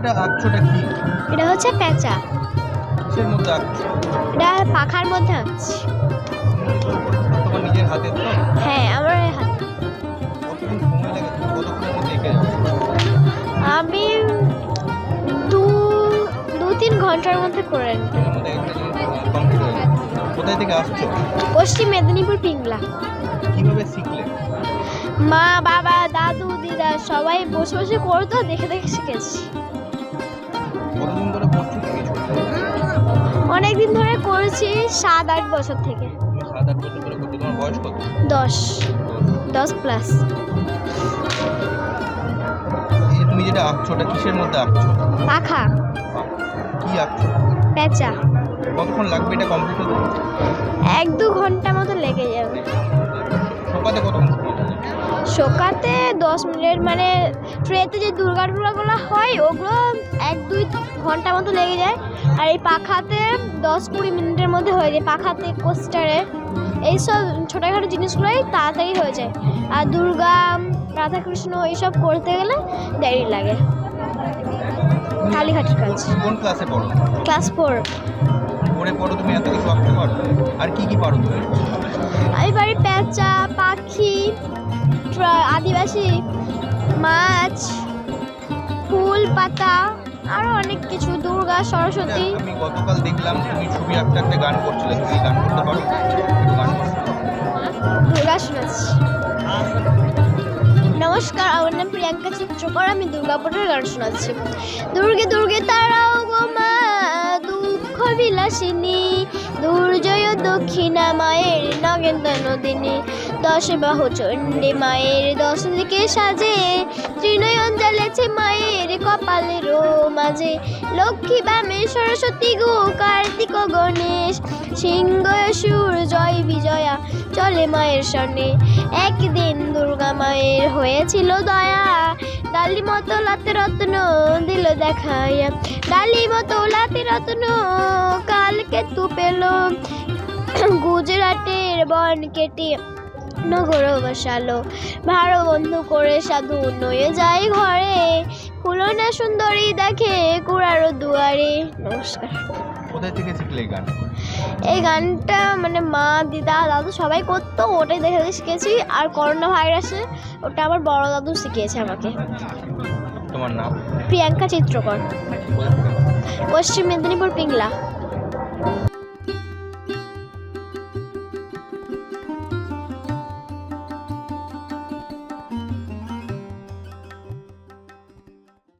এটা আঁকছোটা কি? এটা হচ্ছে পেঁচা কিসের মধ্যে আঁকছো এটা পাখার মধ্যে আঁকছি তোমার নিজের হাতের তো? হ্যাঁ আমার হাতে। আমি দু দু তিন ঘণ্টার মধ্যে করে কোথায় থেকে আসছো? পশ্চিম মেদিনীপুর পিংলা। কীভাবে শিখলে? মা বাবা দাদু দিদা সবাই বসে বসে করতো দেখে দেখে শিখেছি। কতদিন ধরে করছ তুমি ছবি অনেক দিন ধরে করেছি সাত আট বছর থেকে। দশ। দশ প্লাস তুমি যেটা আঁকছো ওটা কিসের মধ্যে আঁকছো? পাখা। কি আঁকছো? পেঁচা। কতক্ষণ লাগবে এটা কমপ্লিট হতে? এক দু ঘণ্টা মতো লেগে যাবে। শোকাতে কতক্ষণ? শোকাতে দশ মিনিট মানে ট্রেতে যে দুর্গা টুর্গাগুলো হয় ওগুলো এক দুই ঘণ্টা মতো লেগে যায়। আর এই পাখাতে দশ কুড়ি মিনিটের মধ্যে হয়ে যায় পাখাতে কোস্টারে। এইসব ছোটোখাটো জিনিসগুলোই তাড়াতাড়ি হয়ে যায়। আর দুর্গা রাধাকৃষ্ণ এইসব করতে গেলে দেরি লাগে। কালীঘাটের কাজ। কোন ক্লাসে পড়ো? Class four. পড়ে পড়ো তুমি এত কিছু আঁকতে পারো আর কি কি পারো তুমি? আমি পারি পেঁচা পাখি ট্রা- মাছ ফুল পাতা আরও অনেক কিছু দুর্গা সরস্বতী। আমি গতকাল দেখলাম তুমি ছবি আঁকতে আঁকতে গান করছিলে তুমি গান করতে পারো? গান দুর্গা শোনাচ্ছি। নমস্কার আমার নাম প্রিয়াঙ্কা চিত্রকর আমি দুর্গাপুরের গান শোনাচ্ছি। দুর্গে দুর্গে তারাও গো মা দুঃখ বিলাসিনী দুর্জয় দক্ষিণা মায়ের নগেন্দ্র নদিনী। দশ বাহু চণ্ডী মায়ের দশ দিকে সাজে। ত্রিনয়ন জ্বালেছে মায়ের কপালের মাঝে। লক্ষ্মী বামে সরস্বতী গো, কার্তিক গণেশ। সিংহ, সুর, জয়, বিজয়া, চলে মায়ের সনে একদিন দুর্গা মায়ের হয়েছিল দয়া। ডালি মতো লাতে রত্ন দিল দেখাইয়া। ডালি মতো লাতে রত্ন কালকে তু পেল। গুজরাটের বন কেটে নগর বসালো। ভাড় বন্ধু করে সাধু নয়ে যায় ঘরে। খুলনা সুন্দরী দেখে কুড়ারো দুয়ারে। নমস্কার। কোথায় থেকে শিখলে গান এই গানটা মানে মা দিদা দাদু সবাই করতো ওটাই দেখে দেখে শিখেছি। আর করোনা ভাইরাসে ওটা আমার বড় দাদু শিখিয়েছে আমাকে। তোমার নাম? প্রিয়াঙ্কা চিত্রকর। পশ্চিম মেদিনীপুর পিংলা।